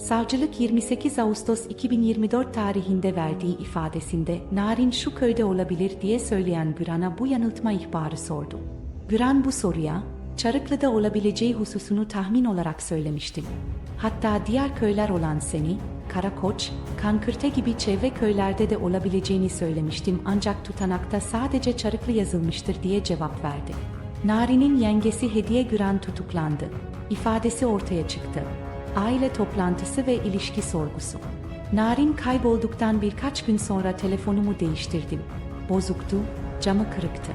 Savcılık 28 Ağustos 2024 tarihinde verdiği ifadesinde Narin şu köyde olabilir diye söyleyen Güran'a bu yanıltma ihbarı sordu. Güran bu soruya, Çarıklı'da olabileceği hususunu tahmin olarak söylemiştim. Hatta diğer köyler olan Seni, Karakoç, Kankırte gibi çevre köylerde de olabileceğini söylemiştim ancak tutanakta sadece Çarıklı yazılmıştır diye cevap verdi. Nari'nin yengesi Hediye Güran tutuklandı. İfadesi ortaya çıktı. Aile toplantısı ve ilişki sorgusu. Narin kaybolduktan birkaç gün sonra telefonumu değiştirdim. Bozuktu, camı kırıktı.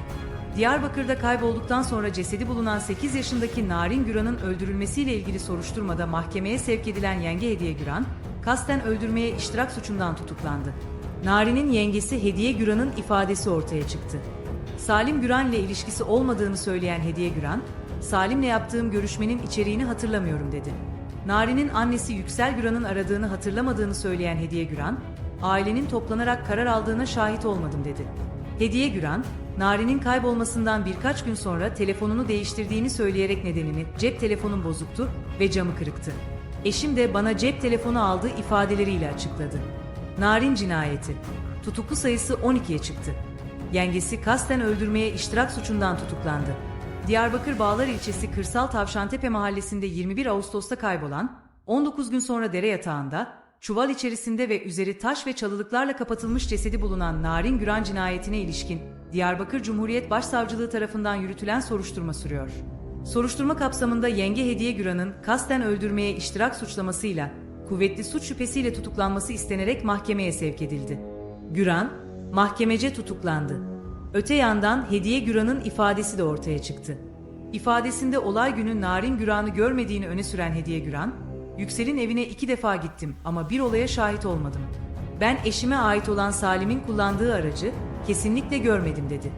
Diyarbakır'da kaybolduktan sonra cesedi bulunan 8 yaşındaki Narin Güran'ın öldürülmesiyle ilgili soruşturmada mahkemeye sevk edilen yenge Hediye Güran, kasten öldürmeye iştirak suçundan tutuklandı. Narin'in yengesi Hediye Güran'ın ifadesi ortaya çıktı. Salim Güran ile ilişkisi olmadığını söyleyen Hediye Güran, Salim'le yaptığım görüşmenin içeriğini hatırlamıyorum dedi. Narin'in annesi Yüksel Güran'ın aradığını hatırlamadığını söyleyen Hediye Güran, ailenin toplanarak karar aldığına şahit olmadım dedi. Hediye Güran, Nari'nin kaybolmasından birkaç gün sonra telefonunu değiştirdiğini söyleyerek nedenini cep telefonum bozuktu ve camı kırıktı. Eşim de bana cep telefonu aldığı ifadeleriyle açıkladı. Narin cinayeti. Tutuklu sayısı 12'ye çıktı. Yengesi kasten öldürmeye iştirak suçundan tutuklandı. Diyarbakır Bağlar ilçesi Kırsal Tavşantepe mahallesinde 21 Ağustos'ta kaybolan, 19 gün sonra dere yatağında, çuval içerisinde ve üzeri taş ve çalılıklarla kapatılmış cesedi bulunan Narin Güran cinayetine ilişkin Diyarbakır Cumhuriyet Başsavcılığı tarafından yürütülen soruşturma sürüyor. Soruşturma kapsamında yenge Hediye Güran'ın kasten öldürmeye iştirak suçlamasıyla kuvvetli suç şüphesiyle tutuklanması istenerek mahkemeye sevk edildi. Güran, mahkemece tutuklandı. Öte yandan Hediye Güran'ın ifadesi de ortaya çıktı. İfadesinde olay günü Narin Güran'ı görmediğini öne süren Hediye Güran, Yüksel'in evine iki defa gittim ama bir olaya şahit olmadım. Ben eşime ait olan Salim'in kullandığı aracı kesinlikle görmedim dedi.